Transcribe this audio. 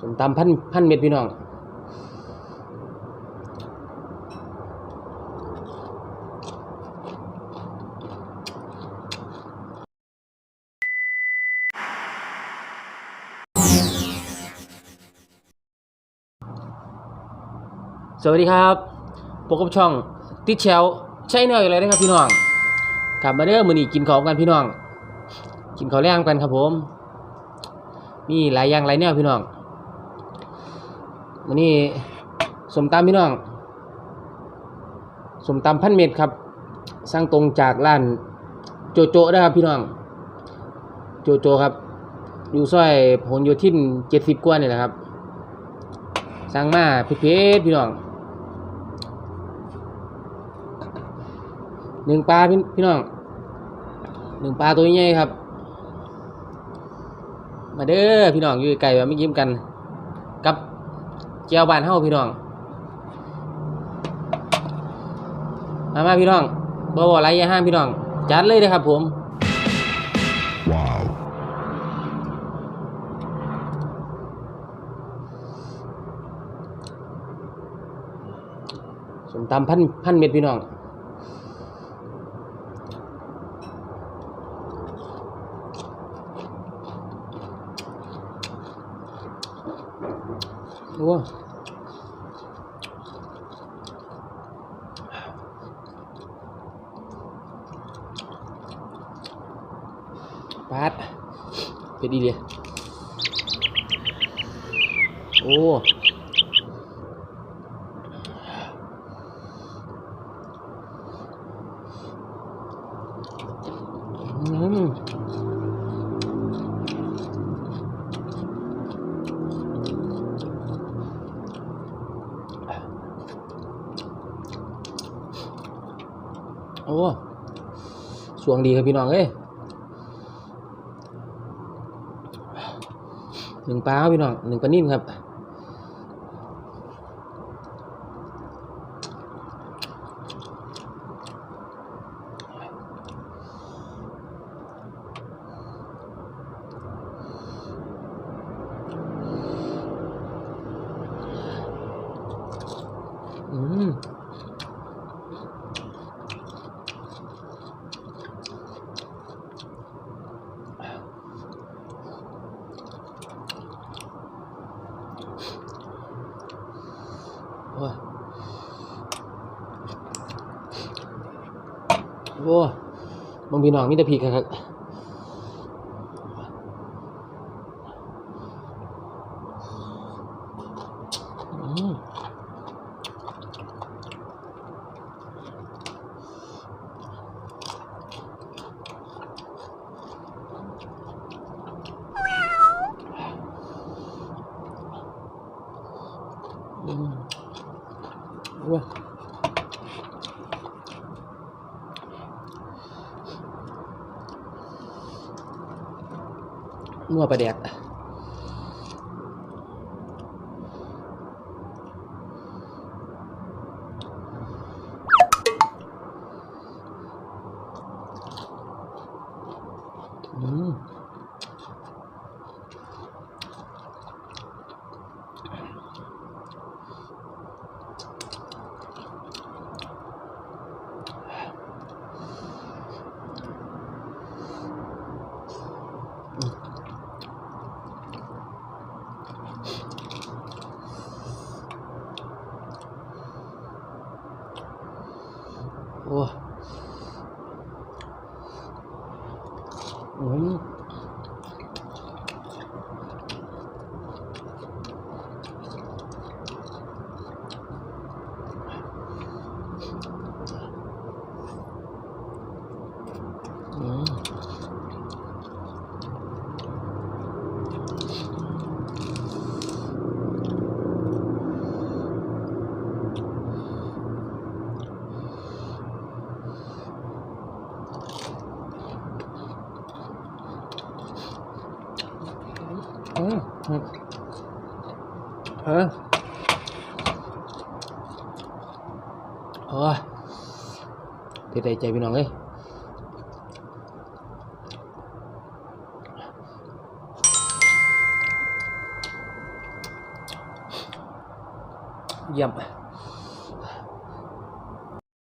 สมตำพันพันเม็ดพี่น้องสวัสดีครับพบกับช่องติดแชวใช่เนยอะไรนะครับพี่น้องกลับมาเด้อมือนี้กินของกันพี่น้อง กินข้าวแรงกันครับผม มีหลายอย่างหลายแนวพี่น้อง มื้อนี้สมตำพี่น้องสมตำพันเม็ดครับสั่งตรงจากร้านโจโจนะครับพี่น้อง โจโจครับ อยู่ซอยพหลโยธิน70กว่านี่แหละครับสั่งมาเผ็ดพี่น้องหนึ่งปลาพี่พี่น้องหนึ่งปลาตัวใหญ่ครับ มาเด้อพี่น้องอยู่ไกลแบบไม่ยิ้มกันกับ เจียวบานเฮาพี่น้องมามาพี่น้องบ่บ่ไรอย่าห้ามพี่น้อง จัดเลยนะครับผม Wow. สมตำพันพันเม็ดพี่น้อง โอ้ปาดเผ็ โอ้สวงดีครับพี่น้องเอ้ยหนึ่งปลาพี่น้องหนึ่งปลานิ่มครับอืมโอ้ย โอ้บางพี่น้องมีแต่พีกครับอืม มว้านัวประเดกอืม โอ้ ừ. rồi thì đây chạy bị nòng đi. Dầm.